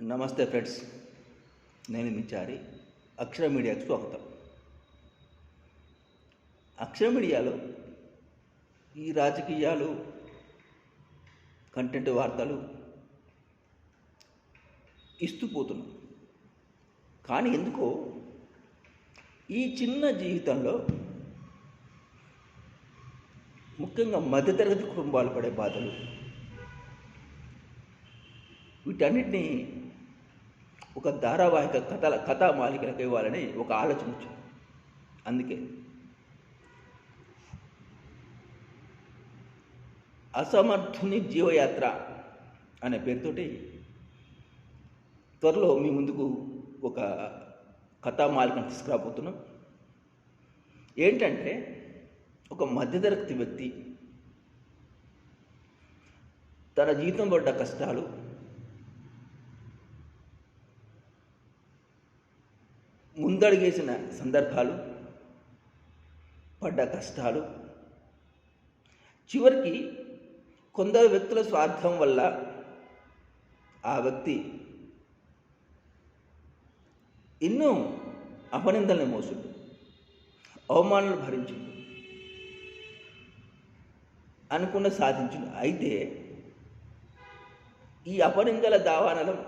నమస్తే ఫ్రెండ్స్ నేను మిచారి అక్షర మీడియాకు స్వాగతం. అక్షర మీడియాలో ఈ రాజకీయాలు కంటెంట్ వార్తలు ఇస్తూ పోతున్నాం. కానీ ఎందుకో ఈ చిన్న జీవితంలో ముఖ్యంగా మధ్యతరగతి కుటుంబాలు పడే బాధలు వీటన్నిటిని ఒక ధారావాహిక కథల కథా మాలికలకు ఇవ్వాలని ఒక ఆలోచన వచ్చింది. అందుకే అసమర్థుని జీవయాత్ర అనే పేరుతోటి త్వరలో మీ ముందుకు ఒక కథా మాలికను తీసుకురాబోతున్నాం. ఏంటంటే ఒక మధ్యతరగతి వ్యక్తి తన జీవితం పడ్డ కష్టాలు ముందడిగేసిన సందర్భాలు పడ్డ కష్టాలు. చివరికి కొందరు వ్యక్తుల స్వార్థం వల్ల ఆ వ్యక్తి ఎన్నో అపనిందల్ని మోసుడు అవమానాలు భరించుడు అనుకున్న సాధించుడు. అయితే ఈ అపనిందల దావానలం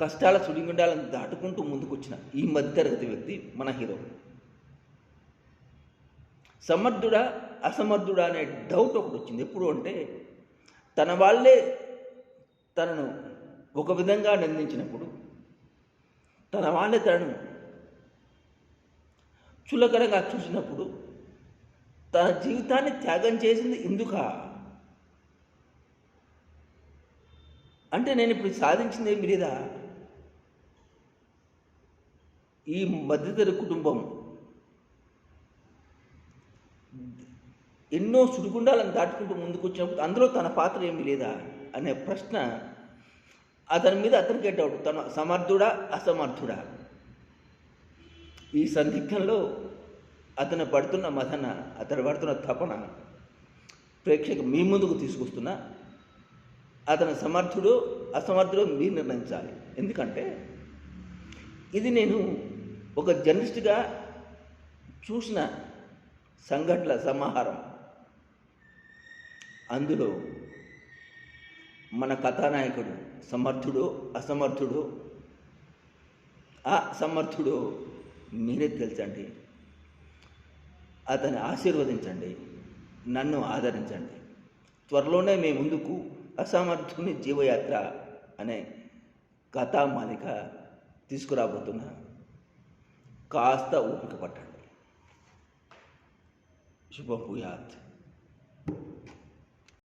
కష్టాల సుడిగుండాలను దాటుకుంటూ ముందుకొచ్చిన ఈ మధ్యతరగతి వ్యక్తి మన హీరో. సమర్థుడా అసమర్థుడా అనే డౌట్ ఒకటి వచ్చింది. ఎప్పుడు అంటే తన వాళ్ళే తనను ఒక విధంగా నిందించినప్పుడు తన వాళ్ళే తనను చులకరగా చూసినప్పుడు తన జీవితాన్ని త్యాగం చేసింది ఎందుక అంటే నేను ఇప్పుడు సాధించింది ఏమి లేదా ఈ మధ్యతర కుటుంబం ఎన్నో సుడిగుండాలను దాటుకుంటూ ముందుకు వచ్చినప్పుడు అందులో తన పాత్ర ఏమీ లేదా అనే ప్రశ్న అతని మీద అతనికి డౌట్ తన సమర్థుడా అసమర్థుడా? ఈ సందిగ్ధంలో అతను పడుతున్న మదన అతను పడుతున్న తపన ప్రేక్షకు మీ ముందుకు తీసుకొస్తున్నా అతను సమర్థుడు అసమర్థుడు మీరు నిర్ణయించాలి. ఎందుకంటే ఇది నేను ఒక జర్నలిస్ట్గా చూసిన సంఘటనల సమాహారం. అందులో మన కథానాయకుడు సమర్థుడు అసమర్థుడు సమర్థుడో మీరే తెలుసండి. అతన్ని ఆశీర్వదించండి నన్ను ఆదరించండి. త్వరలోనే మీ ముందుకు అసమర్థుని జీవయాత్ర అనే కథామాలిక తీసుకురాబోతున్నా. కాస్త ఓపిక పట్టండి శుభం భూయాత్